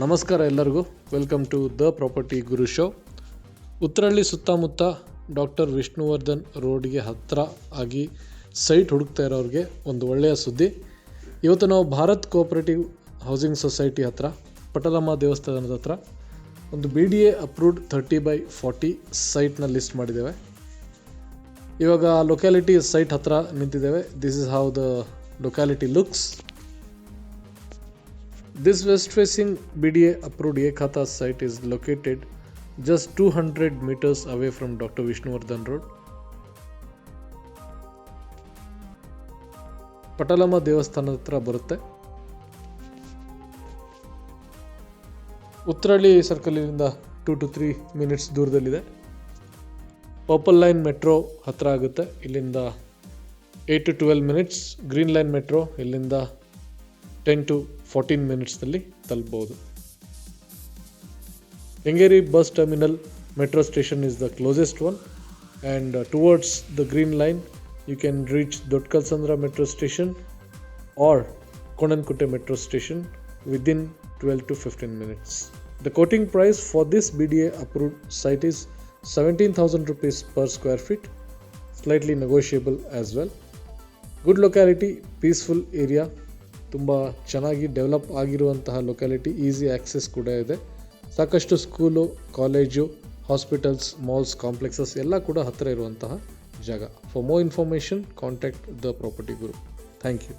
ನಮಸ್ಕಾರ ಎಲ್ಲರಿಗೂ. Welcome to the property Guru show Uttarahalli ಸುತ್ತಮುತ್ತ ಡಾಕ್ಟರ್ ವಿಷ್ಣುವರ್ಧನ್ ರೋಡ್ಗೆ ಹತ್ತಿರ ಆಗಿ ಸೈಟ್ ಹುಡುಕ್ತಾ ಇರೋರಿಗೆ ಒಂದು ಒಳ್ಳೆಯ ಸುದ್ದಿ. ಇವತ್ತು ನಾವು ಭಾರತ್ ಕೋಆಪರೇಟಿವ್ ಹೌಸಿಂಗ್ ಸೊಸೈಟಿ ಹತ್ತಿರ ಪಟಲಮ್ಮ ದೇವಸ್ಥಾನದ ಹತ್ರ ಒಂದು B D A approved thirty by forty ಸೈಟ್ನ list ಮಾಡಿದ್ದೇವೆ. ಇವಾಗ ಲೊಕ್ಯಾಲಿಟಿ ಸೈಟ್ ಹತ್ತಿರ ನಿಂತಿದ್ದೇವೆ. This is how the locality looks This west facing BDA approved Ekhatha site is located just 200 meters away from Dr. Vishnuvardhan Road. Patalamma ದೇವಸ್ಥಾನದ ಹತ್ರ ಬರುತ್ತೆ ಉತ್ತರಳ್ಳಿ ಸರ್ಕಲಿನಿಂದ two to three minutes ದೂರದಲ್ಲಿದೆ purple line metro ಹತ್ತಿರ ಆಗುತ್ತೆ ಇಲ್ಲಿಂದ eight to twelve minutes green line metro ಇಲ್ಲಿಂದ ten to fourteen ಮಿನಿಟ್ಸ್ನಲ್ಲಿ ತಲುಪಬಹುದು Kengeri bus terminal metro station is the closest one and towards the green line you can reach Doddakallasandra metro station or Konankutte metro station within 12 to 15 minutes. The quoting price for this BDA approved site is 17,000 rupees per square feet, slightly negotiable as well. Good locality peaceful area ತುಂಬ ಚೆನ್ನಾಗಿ develop ಆಗಿರುವಂತಹ locality easy access ಕೂಡ ಇದೆ. ಸಾಕಷ್ಟು school college hospitals malls complexes ಎಲ್ಲ ಕೂಡ ಹತ್ತಿರ ಇರುವಂತಹ ಜಾಗ. For more information contact the property Guru thank you